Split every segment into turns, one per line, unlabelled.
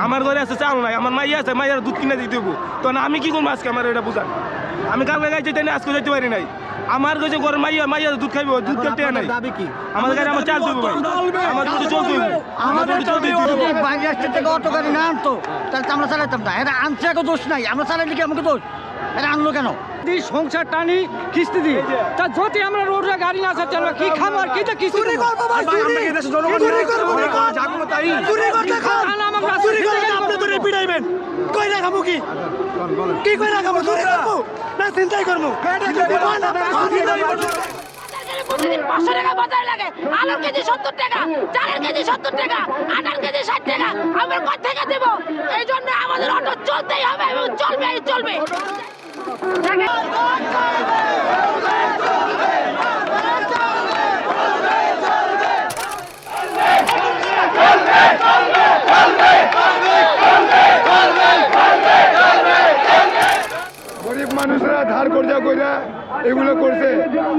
আমার ঘরে আছে চাল নাই আমার মাইয়া আছে মাইয়ার দুধ কিনে দিতে হব তো না আমি কি করব আজকে আমার এটা বুঝান আমি কালকে গাইতে যেতে না আজকে যেতে পারি নাই। আমার কাছে ঘরে মাইয়া মাইয়া দুধ খাইবো দুধ খেতে নাই।
আমার কি?
আমাদের কাছে আমার চাল দেবো আমার দুধ চলতে দুটো চলতে
বাইরে থেকে অটো গাড়ি না আনতো তাহলে তো আমরা চালাইতাম না। এটা আনছে দোষ নাই। আমরা চালাইলে কি আমাকে দোষ? এটা আনলো কেন
সংসার টানি কিস্তি দি তা যদি আমরা রোডে গাড়ি না আমরা কি খাব আর কি তো কিস্তি চুরি করব
চুরি করব চুরি করতে খান চুরি আপনি পিটাইবেন কই রাখাবো কি কি কই রাখাবো চুরি করব না চিন্তাই করব
প্রতিদিন পাঁচশো টাকা বাজারে লাগে। আলুর কেজি সত্তর টাকা, চালের কেজি সত্তর টাকা আটার কেজি ষাট টাকা, আমরা কোথা থেকে দেবো? এই জন্য আমাদের অটো চলতেই হবে চলবে চলবে
গরিব মানুষরা ধার কর্জা কইরা এগুলো করছে।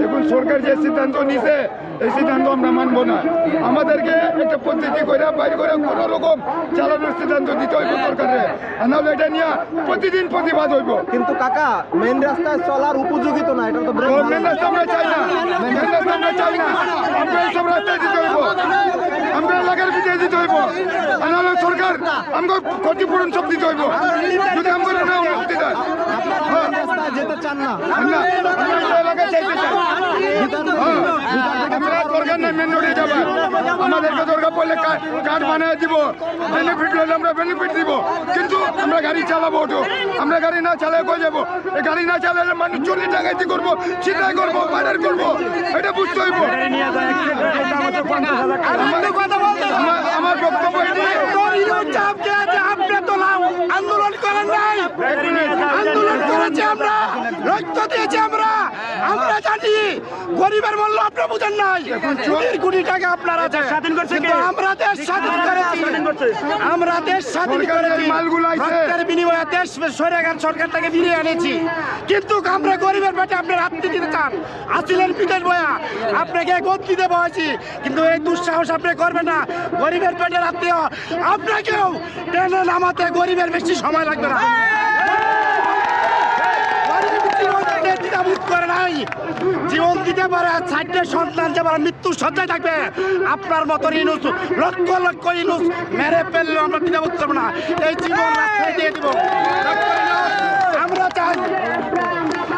এখন সরকার যে সিদ্ধান্ত নিছে এই সিদ্ধান্ত আমরা মানবো না। আমাদেরকে একটা পদ্ধতি করে বাইরে করে কোনো রকম চালানোর সিদ্ধান্ত দিতে হইব সরকারে আর নাহলে এটা নিয়ে প্রতিদিন প্রতিবাদ হইব।
কিন্তু কাকা মেন রাস্তায় চলার উপযোগী তো না এটা তো
মেন রাস্তা আমরা চাই না। মেন রাস্তা আমরা চাই না। আমরা এইসব রাস্তায় দিতে হইব। আমরা এলাকার ভিতরে দিতে হইব। আর নাহলে সরকার আমাকে ক্ষতিপূরণ সব দিতে হইব। যদি আমরা না অনুমতি দেয়। হ্যাঁ।
যেতে চান না।
আমরা আমরা এলাকায় চাইতে চাই। দরকার মেন পড়লে বানিয়ে দিব? আমরা বেনিফিট কিন্তু আমরা গাড়ি চালাবো আমরা গাড়ি না যাব? গাড়ি না মানুষ করব করব করব। এটা বুঝতে আমার-
আন্দোলন করেন নাই। আন্দোলন করেছি আমরা রক্ত দিয়েছি আমরা আমরা জানি গরিবের মূল্য আপনি বুঝেন নাই। কোটি কোটি টাকা আপনার আছে। স্বাধীন করছে আমরা দেশ স্বাধীন করেছি। আমরা দেশ স্বাধীন করেছি।
মালগুলো
রক্তের বিনিময়ে দেশ সরকার সরকারটাকে ফিরিয়ে এনেছি। কিন্তু আমরা গরিবের পেটে আপনার হাতটি দিতে চান। আসিলেন বিদেশ বয়া। আপনাকে গোদ দিতে বলেছি কিন্তু এই দুঃসাহস আপনি করবেন না। গরিবের পেটের আত্মীয় আপনাকেও টেনে নামাতে গরিবের বেশি সময় লাগবে না গরিব জীবনটাকে নাই। জীবন দিতে পারে, চারটে সন্তান যেমন মৃত্যু সজ্জায় থাকবে। আপনার মতন ইনুস, লক্ষ লক্ষ ইনুস মেরে ফেললেও আমরা দ্বিধাবোধ করব না। এই জীবন রাস্তায় দিয়ে দিব। আমরা চাই।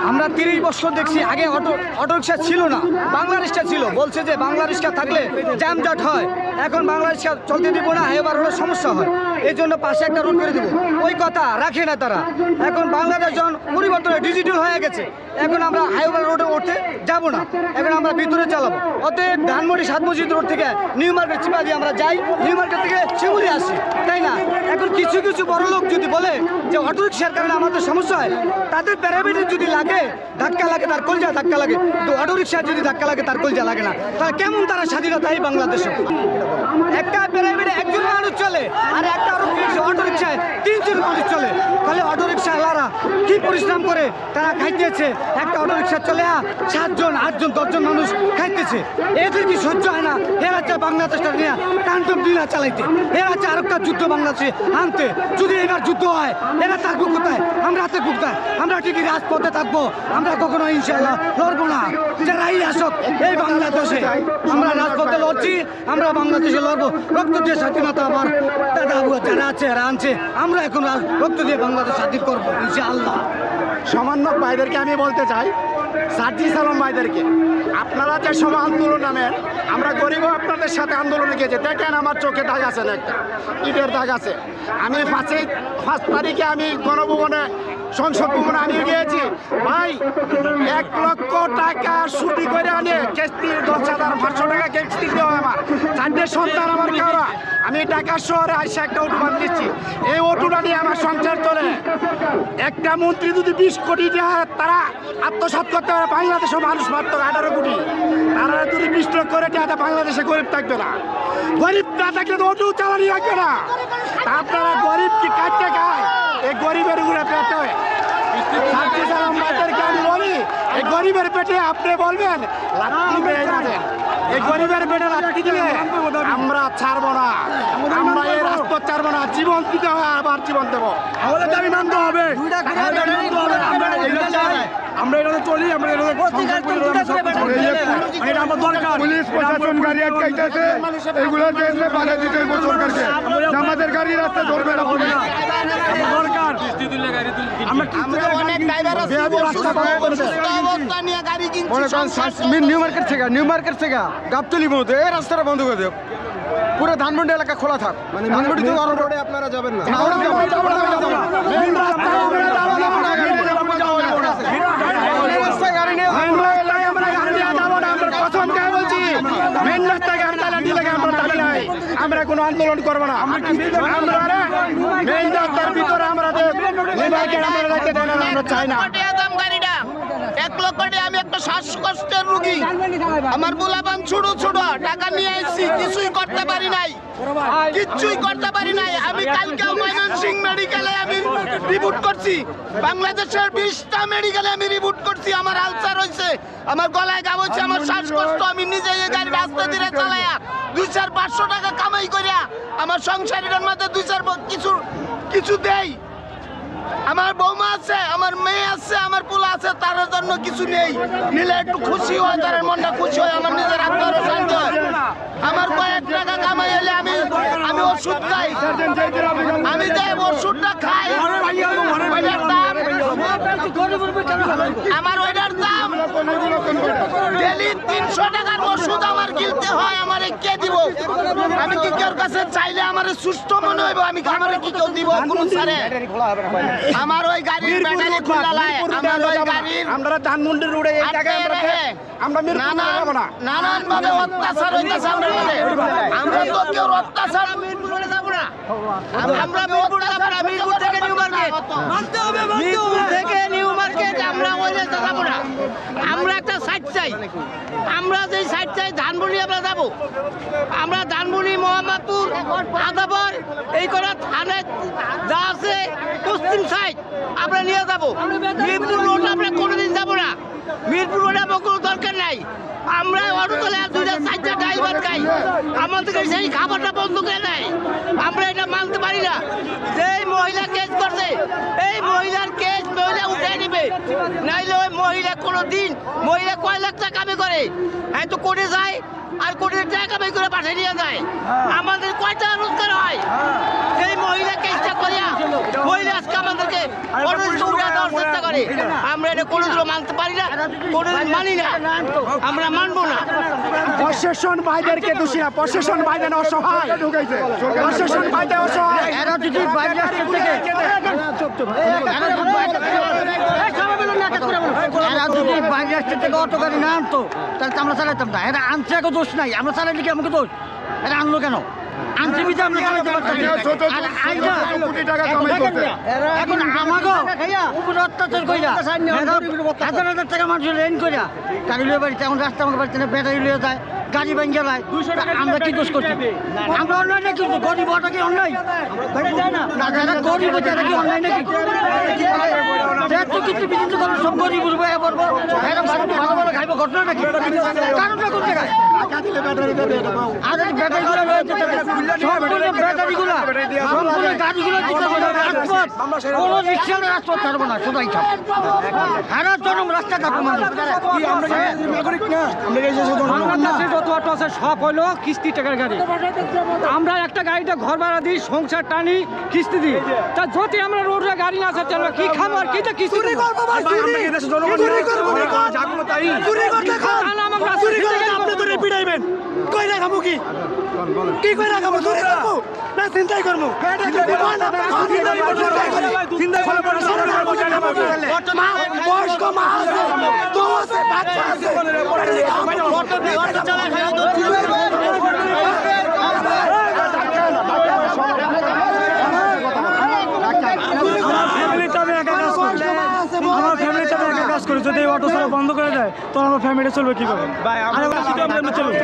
আমরা তিরিশ বছর দেখছি, আগে অটো অটো রিক্সা ছিল না বাংলা ছিল। বলছে যে বাংলা রিক্সা থাকলে জ্যামজট হয়। এখন বাংলা রিক্সা চলতে দিব না, এবার হলে সমস্যা হয়। এই জন্য পাশে একটা রোড করে দেবো। ওই কথা রাখে না তারা। এখন বাংলাদেশ যখন পরিবর্তন ডিজিটাল হয়ে গেছে, এখন আমরা হাইওয়ে রোডে উঠতে যাব না। এখন আমরা ভিতরে চালাবো। অতএব ধানমন্ডি সাত মসজিদ রোড থেকে নিউ মার্কেট চিপা দিয়ে আমরা যাই। নিউ মার্কেট থেকে শিমুলি আসি। তাই না? এখন কিছু কিছু বড় লোক যদি বলে যে অটো রিক্সার কারণে আমাদের সমস্যা হয়, তাদের প্যারামিটার যদি লাগে, ধাক্কা লাগে, তার কলজা ধাক্কা লাগে। তো অটো রিক্সা যদি ধাক্কা লাগে, তার কলজা লাগে না। তাহলে কেমন তারা স্বাধীনতা এই বাংলাদেশে? একটা প্যারামিটারে একজন মানুষ চলে, আর একটা অটো রিক্সায় তিনজন মানুষ চলে তাহলে অটো রিক্সাওয়ালারা কি পরিশ্রম করে তারা খাইতেছে? একটা অটো রিক্সা চলে সাতজন, আটজন, দশজন মানুষ খাইতেছে। এদের কি সহ্য হয় না? এরা চায় বাংলাদেশটা নিয়ে টানটম দিনা চালাইতে। এরা চায় আরেকটা যুদ্ধ বাংলাদেশে আনতে। যদি এবার যুদ্ধ হয়, এরা থাকব কোথায়? আমরা থাকব কোথায় আমরা ঠিকই রাজপথে থাকব। আমরা কখনো ইনশাল্লাহ লড়বো না। যারাই আসক, এই বাংলাদেশে আমরা রাজপথে লড়ছি, আমরা বাংলাদেশে লড়বো। রক্ত দিয়ে স্বাধীনতা আমার দাদা যারা আছে, এরা আনছে। আমরা এখন রক্ত দিয়ে বাংলাদেশ স্বাধীন করব ইনশাআল্লাহ।
সামান্য ভাইদেরকে আমি বলতে চাই সার্জি সালাম ভাইদেরকে, আপনারা যে সময় আন্দোলন নামেন, আমরা গরিবও আপনাদের সাথে আন্দোলনে গেছে দেখেন আমার চোখে দাগ আছে না একটা, ইটের দাগ আছে। আমি পাঁচই পাঁচ তারিখে আমি গণভবনে সংসদ ভবনে আমি গিয়েছি। ভাই, এক লক্ষ টাকা ছুটি করে আনে। কিস্তি দশ হাজার পাঁচশো টাকা কিস্তি দেওয়া আমার। চারটে সন্তান আমার কারা আমি ঢাকা শহরে আইসা একটা অটো দিচ্ছি। এই অটোটা নিয়ে আমার সংসার চলে। একটা মন্ত্রী যদি বিশ কোটি টাকা তারা আত্মসাৎ করতে পারে। বাংলাদেশের মানুষ মাত্র আঠারো কোটি। তারা যদি বিশ লক্ষ করে টাকা বাংলাদেশে গরিব থাকবে না। গরিব না থাকলে তো অটো চালানি রাখবে না। তা আপনারা গরিব কি কাটতে খায় এই গরিবের উপরে পেটে শান্তি সালাম ভাইদেরকে আমি বলি এই গরিবের পেটে আপনি বলবেন লাঠি মেরে যাবেন। এই গরিবের পেটে লাঠি দিলে আমরা ছাড়বো না। আমরা এই রাস্তা ছাড়বো না জীবন দিতে হয় আবার জীবন দেবো।
আমাদের দাবি মানতে হবে। মানতে হবে। আমরা এটাতে চলি আমরা এটাতে এটা আমার দরকার। পুলিশ প্রশাসন গাড়ি আটকাইতেছে এগুলো দেখলে বাধা দিতে হইব সরকারকে। যে আমাদের গাড়ি রাস্তা ধরবে না পুলিশ। দরকার।
আমরা অনেক ড্রাইভার আছে রাস্তা বন্ধ করে দেয়।
অবস্থা নিয়ে গাড়ি কিনছি
মনে করেন নিউ মার্কেট থেকে নিউ মার্কেট থেকে গাবতলি মতো এই রাস্তাটা বন্ধ করে দেব পুরো ধানমন্ডি এলাকা খোলা থাক। মানে ধানমন্ডি রোডে আপনারা যাবেন না। আমরা যাব, যাব না, যাব না।
মেন রাস্তায় আমরা যাব না, আমরা গাড়ি নিয়ে যাব, যাব না।
এই রাস্তায় গাড়ি নিয়ে
মেন রাস্তায় আমরা গাড়ি নিয়ে যাব না, আমরা কসম খেয়ে বলছি। মেন রাস্তায় গাড়ি চালাতে লেগে আমরা দাবি নাই। আমরা কোনো আন্দোলন করব না। রাস্তার ভিতরে আমরা আমরা চাই না।
গাড়িটা এক লক্ষ আমি একটা শ্বাসকষ্টের রুগী। আমার বুলাবান ছোট ছোট টাকা নিয়ে এসেছি কিছুই করতে পারি নাই। কিচ্ছুই করতে পারি নাই। আমি কালকেও ময়মনসিং মেডিকেলে আমি রিবুট করছি। বাংলাদেশের বিশটা মেডিকেলে আমি রিবুট করছি। আমার আলসার হয়েছে আমার গলায় গাম হচ্ছে আমার শ্বাসকষ্ট আমি নিজে এই গাড়ি রাস্তা দিয়ে চালাইয়া দুই চার পাঁচশো টাকা কামাই করিয়া আমার সংসারের মধ্যে দুই চার কিছু কিছু দেই। আমার বৌমা আছে আমার মেয়ে আছে আমার পোলা আছে তার জন্য কিছু নেই। নিলে একটু খুশি হয় তার মনটা খুশি হয় আমার নিজের আত্মারও শান্তি হয়। আমার কয়েক টাকা কামাই এলে আমি আমি ওষুধ খাই। আমি যে ওষুধটা খাই ওইটার দাম আমার ওইটার দাম ডেলি তিনশো টাকার ওষুধ আমার কিনতে হয় দিব। আমি কি কেউ কাছে চাইলে আমার সুস্থ মনে হইব? আমি আমার কি কেউ দিব? কোন সারে আমার ওই গাড়ির ব্যাটারি খোলা লাই। আমার ওই গাড়ির
আমরা ধানমন্ডির রোডে এই জায়গায় আমরা আমরা মিরপুরে
নানান
না।
নানান ভাবে অত্যাচার হইতেছে আমরা আমরা তো কেউ অত্যাচার মিরপুরে যাব না। আমরা মিরপুরে যাব না। মিরপুর থেকে নিউ মার্কেট। মিরপুর থেকে নিউ মার্কেট আমরা ওই রাস্তা যাব না, আমরা একটা সাইড চাই। আমরা যে সাইড চাই ধানবুলি আমরা যাব। আমরা ধানবুলি মোহাম্মদপুর আদাবর, এই করা থানে যা আছে, পশ্চিম সাইড আমরা নিয়ে যাব। মিরপুর রোড আমরা কোনোদিন যাব না। মিরপুর রোডে আমার কোনো দরকার নাই। আমরা অটো চলে আর দুইটা, চারটা ড্রাইভার খাই। আমাদেরকে সেই খাবারটা বন্ধ করে দেয়। আমরা এটা মানতে পারি না। যেই মহিলা কেস করছে, এই মহিলার কেস মহিলা উঠে নিবে। নাইলে ওই মহিলা কোনো দিন মহিলা কয় লাখ টাকা কামে করে? এত কোটে যায় আর কোটি টাকা কামাই করে পাঠিয়ে নিয়ে যায় আমাদের কয়টা রোজগার হয় সেই মহিলা কেসটা করিয়া মহিলা আজকে আমাদেরকে দেওয়ার চেষ্টা করে আমরা এটা কোনোদিনও মানতে পারি না কোনোদিন মানি না আমরা মানবো না
প্রশাসন ভাইদেরকে দোষী না প্রশাসন ভাইদের অসহায় প্রশাসন ভাইদের অসহায়
এরা যদি বাইরে আসতে থেকে এরা যদি বাইরে থেকে অটো গাড়ি না আনতো তাহলে তো আমরা চালাতাম না এরা আনছে এখন দোষ নাই আমরা চালাইলে কি আমাকে দোষ। এরা আনলো কেন? আনছে বিধে আমরা চালাতে পারতাম না। আর আইনা
কোটি টাকা কামাই করছে
এখন আমাকে উপরে অত্যাচার কইরা হাজার হাজার টাকা মানুষ লেন কইরা গাড়ি লিয়ে বাড়িতে এখন রাস্তা আমাকে বাড়িতে না ব্যাটারি লিয়ে যায় গাড়ি ভেঙে যায়। আমরা কি দোষ করছি? আমরা অন্যায় নাকি গরিব ওটা কি অন্যায়? না যারা গরিব কি অন্যায়? নাকি? যেহেতু কিছু বিচিত্র করার সব গরিব উঠবে এ করব এরকম ভালো ভালো খাইবো ঘটনা নাকি কারণটা কোন জায়গায় মানে
আমার অটো আছে সব হলো কিস্তি টাকার গাড়ি। আমরা একটা গাড়িটা ঘর ভাড়া দিই সংসার টানি কিস্তি দিই। তা যদি আমরা রোডে গাড়ি না আসার আমরা কি খাব আর কি যে কিস্তি দেবো? রাখব না, আমাকে রাস্তা দিয়ে গাড়ি করব।
আমার ফ্যামিলি চাপে একটা কাজ করি যদি এই অটো চালা বন্ধ করে দেয় তো আমার ফ্যামিলি চলবে কি করে
ভাই আমরা চলবে।